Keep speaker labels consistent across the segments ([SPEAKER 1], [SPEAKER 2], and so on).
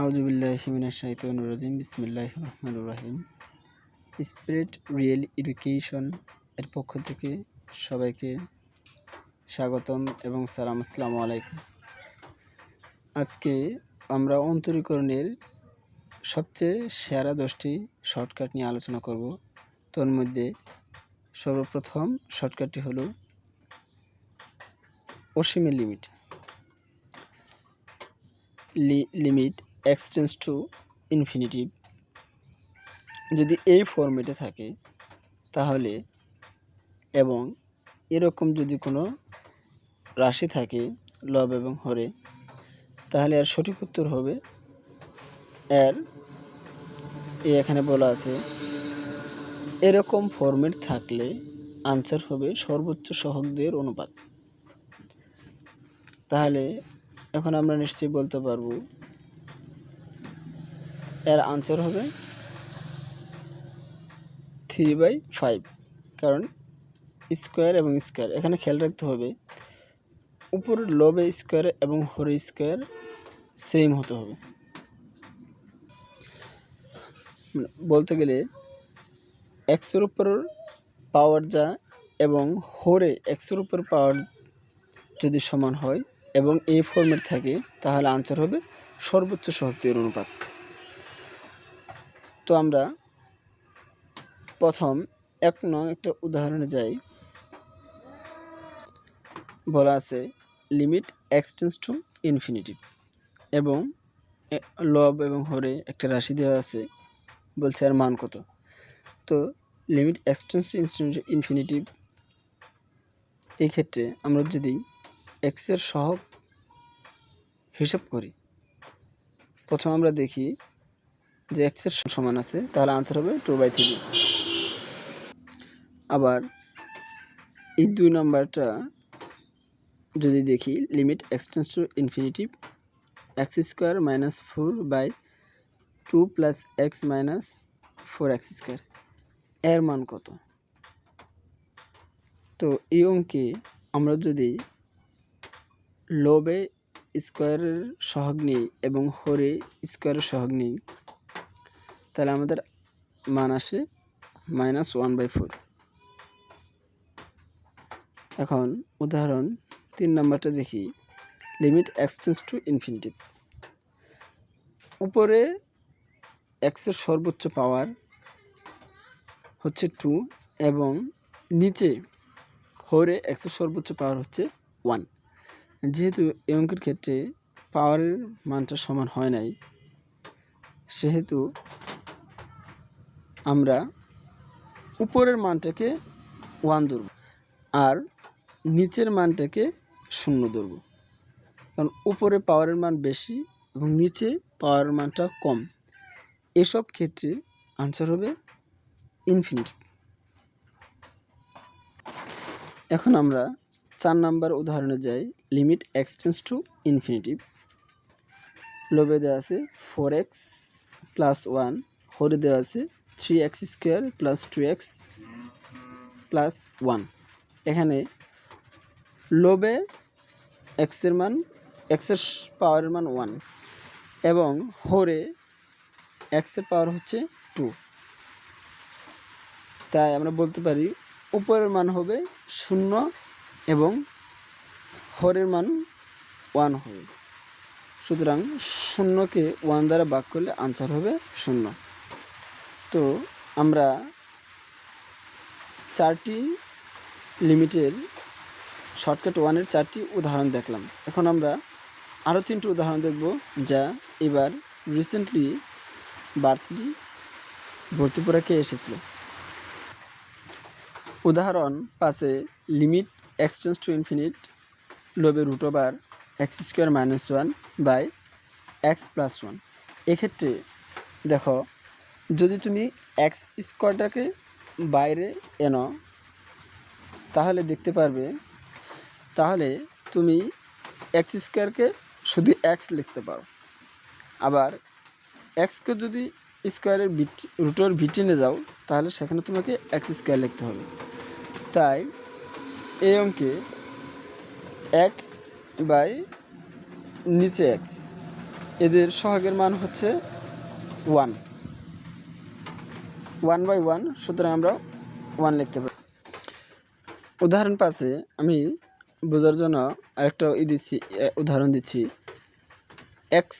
[SPEAKER 1] আউজুবিল্লাহিমিনা শাহিতুর রাজিম বিসমিল্লাহ রহমান রাহিম স্প্রেড রিয়েল এডুকেশন এর পক্ষ থেকে সবাইকে স্বাগতম এবং সালাম। আসসালামু আলাইকুম। আজকে আমরা অন্তরীকরণের সবচেয়ে সেরা দশটি শর্টকাট নিয়ে আলোচনা করব। তোর মধ্যে সর্বপ্রথম শর্টকাটটি হলো অসীমের limit. Limit extends to infinity যদি এই ফর্মেটে থাকে, তাহলে এবং এরকম যদি কোনো রাশি থাকে, লব এবং হরে, তাহলে এর সঠিক উত্তর হবে এর এখানে বলা আছে, এরকম ফর্মেট থাকলে আনসার হবে সর্বোচ্চ সহকদের অনুপাত। তাহলে এখন আমরা নিশ্চয়ই বলতে পারব এর আনসার হবে থ্রি বাই ফাইভ কারণ স্কোয়ার এবং স্কোয়ার এখানে খেয়াল রাখতে হবে, উপরের লবে স্কোয়ার এবং হরে স্কোয়ার সেম হতে হবে। মানে বলতে গেলে একশোর উপর পাওয়ার যা এবং হরে একশোর উপর পাওয়ার যদি সমান হয় এবং এই ফর্মেট থাকে, তাহলে আনসার হবে সর্বোচ্চ শক্তির অনুপাত। তো আমরা প্রথম এক নং একটা উদাহরণে যাই। বলা আছে লিমিট এক্সটেন্স টু ইনফিনিটিভ এবং লব এবং হরে একটা রাশি দেওয়া আছে, বলছে আর মান কত? তো লিমিট এক্সটেন্স টু ইনফিনিটিভ এই ক্ষেত্রে আমরা যদি এক্সের সহগ হিসাব করি, প্রথম আমরা দেখি যে এক্সের সমান আছে, তাহলে আনসার হবে টু বাই থ্রি আবার এই দুই নাম্বারটা যদি দেখি limit x tends to infinity x square minus four by two plus x minus four x square এর মান কত? তো এই অঙ্কে আমরা যদি লোবে স্কোয়ারের সহগ নিই এবং হরে স্কোয়ারের সহগ নিই তাহলে আমাদের মান আসে মাইনাস ওয়ান বাই ফোর এখন উদাহরণ তিন নম্বরটা দেখি। লিমিট এক্সটেন্স টু ইনফিনিটিভ উপরে এক্সের সর্বোচ্চ পাওয়ার হচ্ছে টু এবং নিচে হরে এক্সের সর্বোচ্চ পাওয়ার হচ্ছে ওয়ান যেহেতু এই অঙ্কের ক্ষেত্রে পাওয়ারের মানটা সমান হয় নাই, সেহেতু আমরা উপরের মানটাকে ওয়ান ধরব আর নিচের মানটাকে শূন্য ধরব। কারণ উপরে পাওয়ারের মান বেশি এবং নিচে পাওয়ারের মানটা কম। এসব ক্ষেত্রে আনসার হবে ইনফিনিট এখন আমরা চার নাম্বার উদাহরণে যাই। লিমিট এক্সটেন্স টু ইনফিনিটিভ লোভে দেওয়া আছে ফোর এক্স প্লাস ওয়ান হরে দেওয়া আছে three x square plus two x plus one এখানে লোবে এক্সের মান এক্সের পাওয়ারের মান ওয়ান এবং হরে এক্সের পাওয়ার হচ্ছে টু তাই আমরা বলতে পারি উপরের মান হবে শূন্য এবং হরের মান ওয়ান হবে। সুতরাং শূন্যকে ওয়ান দ্বারা ভাগ করলে আনসার হবে শূন্য। তো আমরা চারটি লিমিটের শর্টকাট ওয়ানের চারটি উদাহরণ দেখলাম। এখন আমরা আরও তিনটি উদাহরণ দেখব যা এবার রিসেন্টলি ভার্সিটি ভর্তি পরীক্ষায় এসেছিল। উদাহরণ পাশে limit x tends to infinity লোবে root over x square minus one by x plus one এক্ষেত্রে দেখো যদি তুমি এক্স স্কোয়ারটাকে বাইরে এনো, তাহলে দেখতে পারবে, তাহলে তুমি এক্স স্কোয়ারকে শুধু এক্স লিখতে পারো। আবার এক্সকে যদি স্কোয়ারের ভিট রুটোর ভিটিনে যাও, তাহলে সেখানে তোমাকে এক্স স্কোয়ার লিখতে হবে। তাই এই অঙ্কে এক্স বাই নিচে এক্স এদের সহগের মান হচ্ছে ওয়ান ওয়ান বাই ওয়ান, সুতরাং আমরা ওয়ান লিখতে পারি। উদাহরণ পাশে আমি বোঝার জন্য আরেকটা ই দিচ্ছি উদাহরণ দিচ্ছি। এক্স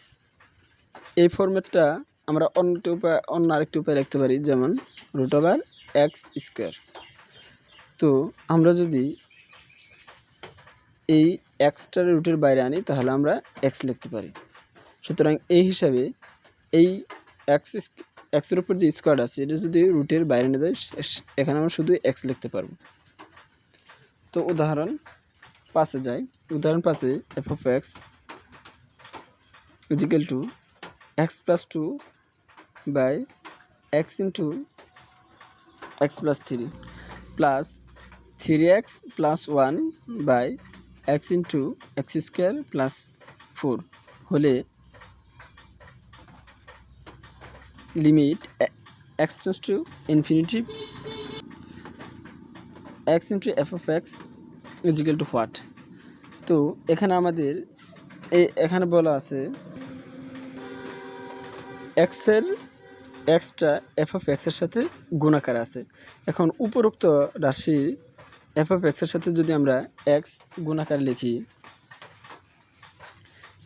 [SPEAKER 1] এই ফরম্যাটটা আমরা অন্যটি উপায়, অন্য আরেকটি উপায় লিখতে পারি, যেমন রুট ওভার এক্স স্কোয়ার তো আমরা যদি এই এক্সটার রুটের বাইরে আনি, তাহলে আমরা এক্স লিখতে পারি। সুতরাং এই হিসাবে এই এক্স এক্সের উপর যে স্কোয়ার আছে, এটা যদি রুটের বাইরে নিয়ে যায় এখানে আমরা শুধু এক্স লিখতে পারব। তো উদাহরণ পাশে যাই উদাহরণ পাশে f of x is equal to x plus two by x into x plus three plus three x plus one by x into x square plus four হলে limit x tends to infinity, x into f of x is equal to what? তো এখানে আমাদের এই এখানে বলা আছে এক্সের extra F of এক্সের সাথে গুণাকার আছে। এখন উপরোক্ত রাশি এফ অফ এক্সের সাথে যদি আমরা এক্স গুণাকার লিখি,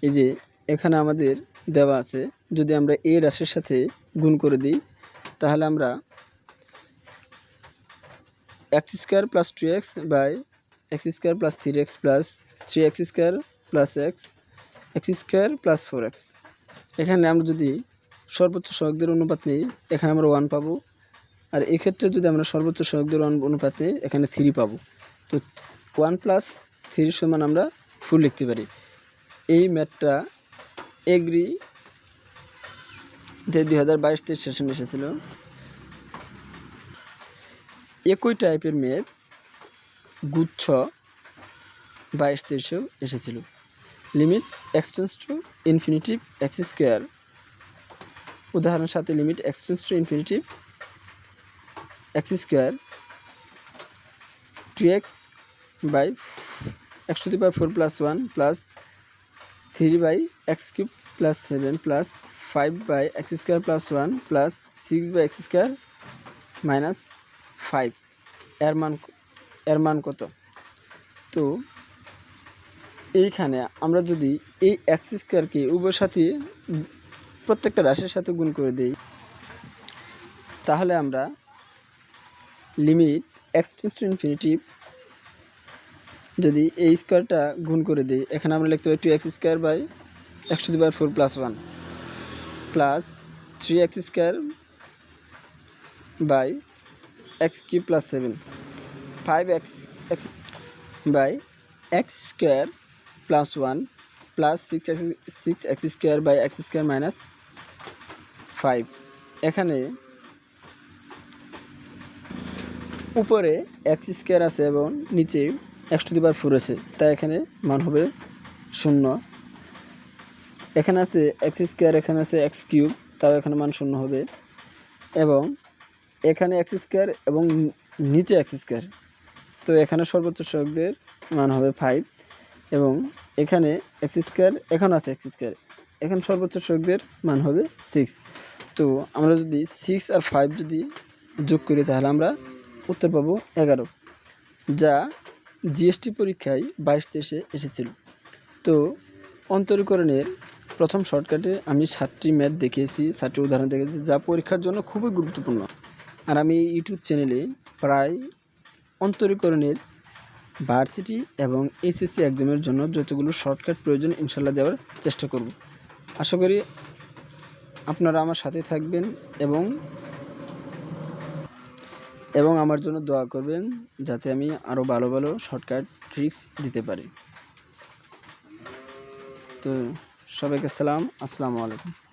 [SPEAKER 1] এই যে এখানে আমাদের দেওয়া আছে যদি আমরা এ রাশির সাথে গুণ করে দিই, তাহলে আমরা x square plus two x by x square plus three x plus three x square plus x x square plus four x এখানে আমরা যদি সর্বোচ্চ সহকদের অনুপাত নিই, এখানে আমরা ওয়ান পাবো। আর এক্ষেত্রে যদি আমরা সর্বোচ্চ সহকদের অনু- অনুপাত নিই, এখানে থ্রি পাবো। তো ওয়ান প্লাস থ্রি সমান আমরা ফুল লিখতে পারি। এই ম্যাথটা এগ্রি দুই হাজার বাইশ তেইশ সেশন এসেছিল। একই টাইপের ম্যাথ গুচ্ছ বাইশ তেইশেও এসেছিল। Limit x tends to infinity x square উদাহরণের সাথে limit x tends to infinity x square two x by x to the power four plus one plus three by x cube plus seven plus five by x square plus one plus six by x square minus five এর মান এর মান কত? তো এইখানে আমরা যদি এই এক্স স্কোয়ারকে উভয় সাথে প্রত্যেকটা রাশির সাথে গুণ করে দিই, তাহলে আমরা লিমিট এক্সটেন্স টু ইনফিনিটিভ যদি এই স্কোয়ারটা গুণ করে দিই, এখানে আমরা লিখতে পারি two x square by x to the power four plus one plus three x square by x cube plus seven five x x by x square plus one plus six x six x square by x square minus five এখানে উপরে x square আছে এবং নিচে x to the four আছে। তাই এখানে মান হবে শূন্য। এখানে আছে এক্স স্কোয়ার এখানে আছে এক্স কিউব তাও এখানে মান শূন্য হবে। এবং এখানে এক্স স্কোয়ার এবং নিচে এক্স স্কোয়ার তো এখানে সর্বোচ্চ সহগদের মান হবে ফাইভ এবং এখানে এক্স স্কোয়ার এখানে আছে এক্স স্কোয়ার এখানে সর্বোচ্চ সহগদের মান হবে সিক্স তো আমরা যদি সিক্স আর ফাইভ যদি যোগ করি, তাহলে আমরা উত্তর পাবো এগারো, যা জিএসটি পরীক্ষায় বাইশ তেইশে এসেছিল। তো অন্তরীকরণের প্রথম শর্টকাটে আমি সাতটি ম্যাথ দেখিয়েছি, সাতটি উদাহরণ দেখেছি যা পরীক্ষার জন্য খুবই গুরুত্বপূর্ণ। আর আমি এই ইউটিউব চ্যানেলে প্রায় অন্তরীকরণের ভার্সিটি এবং এসএসসি এক্সামের জন্য যতগুলো শর্টকাট প্রয়োজন ইনশাল্লাহ দেওয়ার চেষ্টা করব। আশা করি আপনারা আমার সাথে থাকবেন এবং এবং আমার জন্য দোয়া করবেন যাতে আমি আরও ভালো ভালো শর্টকাট ট্রিক্স দিতে পারি। তো সবাইকে সালাম আসসালামু আলাইকুম।